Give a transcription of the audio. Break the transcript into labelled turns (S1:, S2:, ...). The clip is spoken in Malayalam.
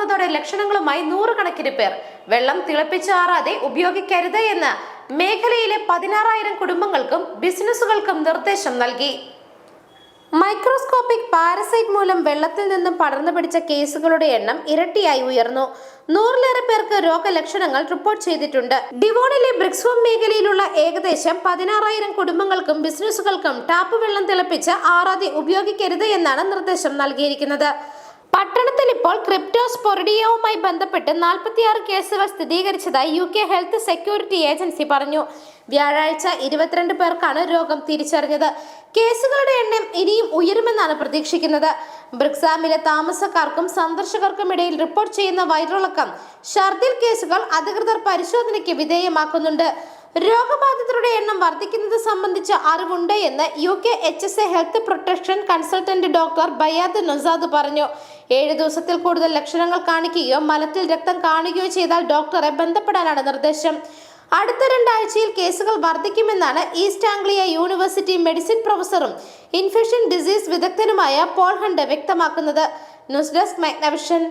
S1: തുറന്നതോടെ ലക്ഷണങ്ങളുമായി നൂറുകണക്കിന് പേർ. വെള്ളം തിളപ്പിച്ചാറാതെ ഉപയോഗിക്കരുത് എന്ന് മേഖലയിലെ പതിനാറായിരം കുടുംബങ്ങൾക്കും ബിസിനസ്സുകൾക്കും നിർദ്ദേശം നൽകി. മൈക്രോസ്കോപ്പിക് പാരസൈറ്റ് മൂലം വെള്ളത്തിൽ നിന്നും പടർന്നു പിടിച്ച കേസുകളുടെ എണ്ണം ഇരട്ടിയായി ഉയർന്നു. നൂറിലേറെ പേർക്ക് രോഗലക്ഷണങ്ങൾ റിപ്പോർട്ട് ചെയ്തിട്ടുണ്ട്. ഡിവോണിലെ ബ്രിക്സ്വം മേഖലയിലുള്ള ഏകദേശം പതിനാറായിരം കുടുംബങ്ങൾക്കും ബിസിനസ്സുകൾക്കും ടാപ്പ് വെള്ളം തിളപ്പിച്ച് ആറാതെ ഉപയോഗിക്കരുത് എന്നാണ് നിർദ്ദേശം നൽകിയിരിക്കുന്നത്. പട്ടണത്തിൽ ഇപ്പോൾ ക്രിപ്റ്റോസ്പൊറിഡിയവുമായി ബന്ധപ്പെട്ട് നാൽപ്പത്തിയാറ് കേസുകൾ സ്ഥിരീകരിച്ചതായി U K health security agency പറഞ്ഞു. വ്യാഴാഴ്ച ഇരുപത്തിരണ്ട് പേർക്കാണ് രോഗം തിരിച്ചറിഞ്ഞത്. കേസുകളുടെ എണ്ണം ഇനിയും ഉയരുമെന്നാണ് പ്രതീക്ഷിക്കുന്നത്. ബ്രിക്സാമിലെ താമസക്കാർക്കും സന്ദർശകർക്കും ഇടയിൽ റിപ്പോർട്ട് ചെയ്യുന്ന വയറിളക്കം ഷർദിൽ കേസുകൾ അധികൃതർ പരിശോധനയ്ക്ക് വിധേയമാക്കുന്നുണ്ട്. രോഗബാധിതരുടെ വർദ്ധിക്കുന്നത് സംബന്ധിച്ച അറിവുണ്ട് എന്ന് U K H S A health protection consultant doctor Bayad നൊസാദ് പറഞ്ഞു. ഏഴ് ദിവസത്തിൽ കൂടുതൽ ലക്ഷണങ്ങൾ കാണിക്കുകയോ മലത്തിൽ രക്തം കാണുകയോ ചെയ്താൽ ഡോക്ടറെ ബന്ധപ്പെടാനാണ് നിർദ്ദേശം. അടുത്ത രണ്ടാഴ്ചയിൽ കേസുകൾ വർദ്ധിക്കുമെന്നാണ് ഈസ്റ്റ് ആംഗ്ലിയ യൂണിവേഴ്സിറ്റി മെഡിസിൻ പ്രൊഫസറും ഇൻഫെക്ഷൻ ഡിസീസ് വിദഗ്ധനുമായ പോൾ ഹണ്ട് വ്യക്തമാക്കുന്നത്. News desk Magnavision.